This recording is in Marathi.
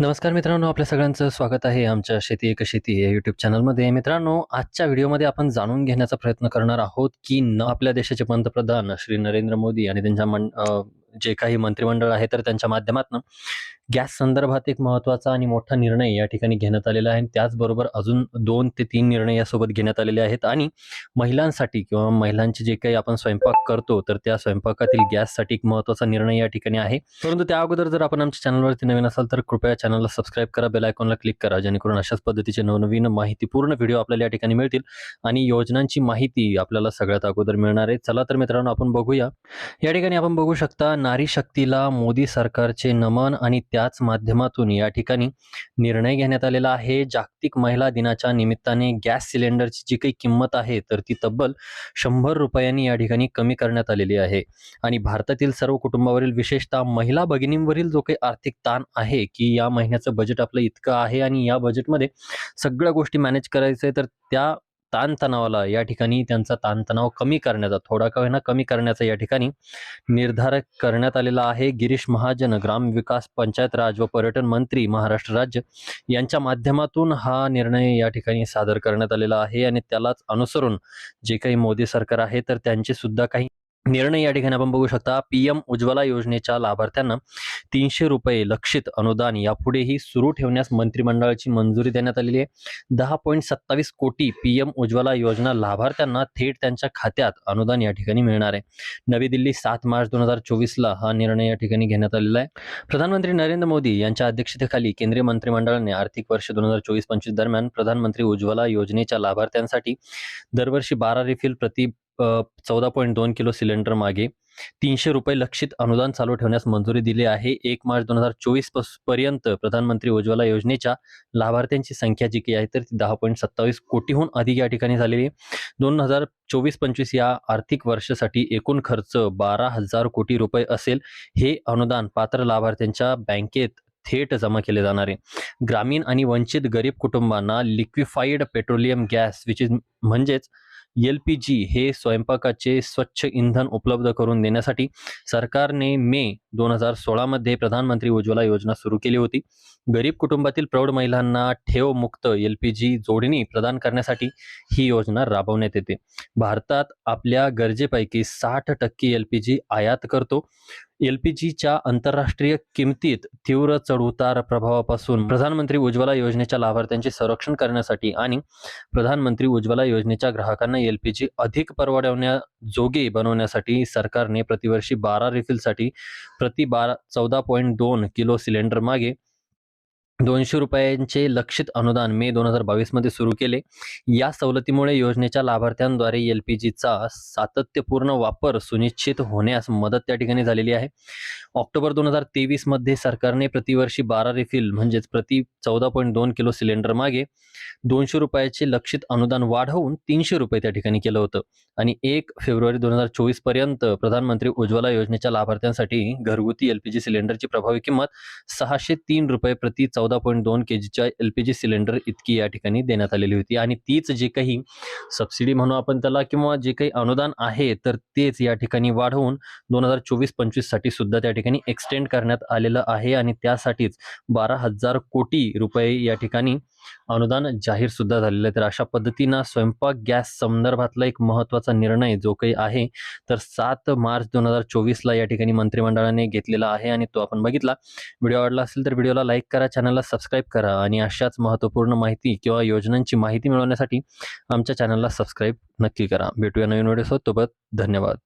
नमस्कार मित्रांनो आपल्या सगळ्यांचं स्वागत आहे आमच्या शेती एक शेती या यूट्यूब चॅनलमध्ये मित्रांनो आजच्या व्हिडिओमध्ये आपण जाणून घेण्याचा प्रयत्न करणार आहोत की न आपल्या देशाचे पंतप्रधान श्री नरेंद्र मोदी आणि त्यांच्या मन जे काही मंत्रिमंडळ आहे तर त्यांच्या माध्यमातून गॅस संदर्भात एक महत्त्वाचा आणि मोठा निर्णय या ठिकाणी घेण्यात आलेला आहे. आणि त्याचबरोबर अजून दोन ते तीन निर्णय यासोबत घेण्यात आलेले आहेत. आणि महिलांसाठी किंवा महिलांचे जे काही आपण स्वयंपाक करतो तर त्या स्वयंपाकातील गॅससाठी एक महत्त्वाचा निर्णय या ठिकाणी आहे. परंतु त्या अगोदर जर आपण आमच्या चॅनलवरती नवीन असाल तर कृपया चॅनलला सबस्क्राईब करा बेल आयकॉनला क्लिक करा जेणेकरून अशाच पद्धतीचे नवनवीन माहितीपूर्ण व्हिडिओ आपल्याला या ठिकाणी मिळतील. आणि योजनांची माहिती आपल्याला सगळ्यात अगोदर मिळणार आहे. चला तर मित्रांनो आपण बघूया. या ठिकाणी आपण बघू शकता नारी शक्तीला मोदी सरकारचे नमन आणि त्याच माध्यमातून या ठिकाणी निर्णय घेण्यात आलेला आहे. जागतिक महिला दिनाच्या निमित्ताने गॅस सिलेंडरची जी काही किंमत आहे तर ती तब्बल शंभर रुपयांनी या ठिकाणी कमी करण्यात आलेली आहे. आणि भारतातील सर्व कुटुंबावरील विशेषतः महिला भगिनींवरील जो काही आर्थिक ताण आहे की या महिन्याचं बजेट आपलं इतकं आहे आणि या बजेटमध्ये सगळ्या गोष्टी मॅनेज करायचं आहे तर त्या ताणतणावाला या ठिकाणी त्यांचा ताणतणाव कमी करण्याचा थोडा का होईना कमी करण्याचा या ठिकाणी निर्धार करण्यात आलेला आहे. गिरीश महाजन ग्रामविकास पंचायत राज व पर्यटन मंत्री महाराष्ट्र राज्य यांच्या माध्यमातून हा निर्णय या ठिकाणी सादर करण्यात आलेला आहे आणि त्यालाच अनुसरून जे काही मोदी सरकार आहे तर त्यांचे सुद्धा काही निर्णय या ठिकाणी आपण बघू शकता पी एम उज्ज्वला योजनेच्या लाभार्थ्यांना तीनशे रुपये लक्षित अनुदान यापुढेही सुरू ठेवण्यास मंत्रिमंडळाची मंजुरी देण्यात आलेली आहे. दहा पॉईंट सत्तावीस कोटी पी एम उज्ज्वला योजना लाभार्थ्यांना थेट त्यांच्या खात्यात अनुदान या ठिकाणी मिळणार आहे. नवी दिल्ली सात मार्च दोन हजार चोवीसला हा निर्णय या ठिकाणी घेण्यात आलेला आहे. प्रधानमंत्री नरेंद्र मोदी यांच्या अध्यक्षतेखाली केंद्रीय मंत्रिमंडळाने आर्थिक वर्ष दोन हजार चोवीस पंचवीस दरम्यान प्रधानमंत्री उज्ज्वला योजनेच्या लाभार्थ्यांसाठी दरवर्षी बारा रिफिल प्रति चौदा पॉईंट दोन किलो सिलेंडर मागे. तीनशे रुपये लक्षित अनुदान चालू ठेवण्यास मंजुरी दिली आहे. एक मार्च दोन हजार चोवीसपर्यंत प्रधानमंत्री उज्ज्वला योजनेच्या लाभार्थ्यांची संख्या जी काही आहे तर ती दहा पॉईंट सत्तावीस कोटीहून अधिक या ठिकाणी झालेली आहे. दोन हजार चोवीस पंचवीस या आर्थिक वर्षासाठी एकूण खर्च बारा हजार कोटी रुपये असेल. हे अनुदान पात्र लाभार्थ्यांच्या बँकेत थेट जमा केले जाणारे ग्रामीण आणि वंचित गरीब कुटुंबांना liquefied petroleum gas which is म्हणजेच एल पी जी हे स्वयंपाकाचे स्वच्छ इंधन उपलब्ध करून देण्यासाठी सरकारने मे दोन हजार सोळामध्ये प्रधानमंत्री उज्ज्वला योजना सुरू केली होती. गरीब कुटुंबातील प्रौढ महिलांना ठेव मुक्त एल पी जी जोडणी प्रदान करण्यासाठी ही योजना राबवण्यात येते. भारतात आपल्या गरजेपैकी साठ टक्के एल पी जी आयात करतो. एल पी जीच्या आंतरराष्ट्रीय किमतीत तीव्र चढउतार प्रभावापासून प्रधानमंत्री उज्ज्वला योजनेच्या लाभार्थ्यांचे संरक्षण करण्यासाठी आणि प्रधानमंत्री उज्ज्वला योजनेच्या ग्राहकांना एल पी जी अधिक परवडवण्याजोगे बनवण्यासाठी सरकारने प्रतिवर्षी बारा रिफिलसाठी प्रति बारा चौदा पॉईंट दोन किलो सिलेंडर मागे दोनशे रुपयांचे लक्षित अनुदान मे दोन हजार बावीसमध्ये सुरू केले. या सवलतीमुळे योजनेच्या लाभार्थ्यांद्वारे एल पी जीचा सातत्यपूर्ण वापर सुनिश्चित होण्यास मदत त्या ठिकाणी झालेली आहे. ऑक्टोबर दोन हजार तेवीसमध्ये सरकारने प्रतिवर्षी बारा रिफिल म्हणजेच प्रति चौदा पॉईंट दोन किलो सिलेंडर मागे दोनशे रुपयाचे लक्षित अनुदान वाढवून तीनशे रुपये त्या ठिकाणी केलं होतं. आणि एक फेब्रुवारी दोन हजार चोवीसपर्यंत प्रधानमंत्री उज्ज्वला योजनेच्या लाभार्थ्यांसाठी घरगुती एल पी जी सिलेंडरची प्रभावी किंमत सहाशे तीन रुपये प्रति चौदा पॉईंट दोन के जीच्या एल पी जी सिलेंडर इतकी या ठिकाणी देण्यात आलेली होती. आणि तीच जे काही सबसिडी म्हणू आपण त्याला किंवा जे काही अनुदान आहे तर तेच या ठिकाणी वाढवून दोन हजार चोवीस पंचवीससाठी सुद्धा त्या ठिकाणी एक्सटेंड करण्यात आलेलं आहे. आणि त्यासाठीच बारा हजार कोटी रुपये या ठिकाणी अनुदान जाहीर सुद्धा झालेलं आहे. तर अशा पद्धतीनं स्वयंपाक गॅस संदर्भातला एक महत्त्वाचा निर्णय जो काही आहे तर सात मार्च दोन हजार चोवीसला या ठिकाणी मंत्रिमंडळाने घेतलेला आहे आणि तो आपण बघितला. व्हिडिओ आवडला असेल तर व्हिडिओला लाईक करा चॅनलला सबस्क्राईब करा आणि अशाच महत्त्वपूर्ण माहिती किंवा योजनांची माहिती मिळवण्यासाठी आमच्या चॅनलला सबस्क्राईब नक्की करा. भेटूया नवीन व्हिडिओसोबत. तोबत धन्यवाद.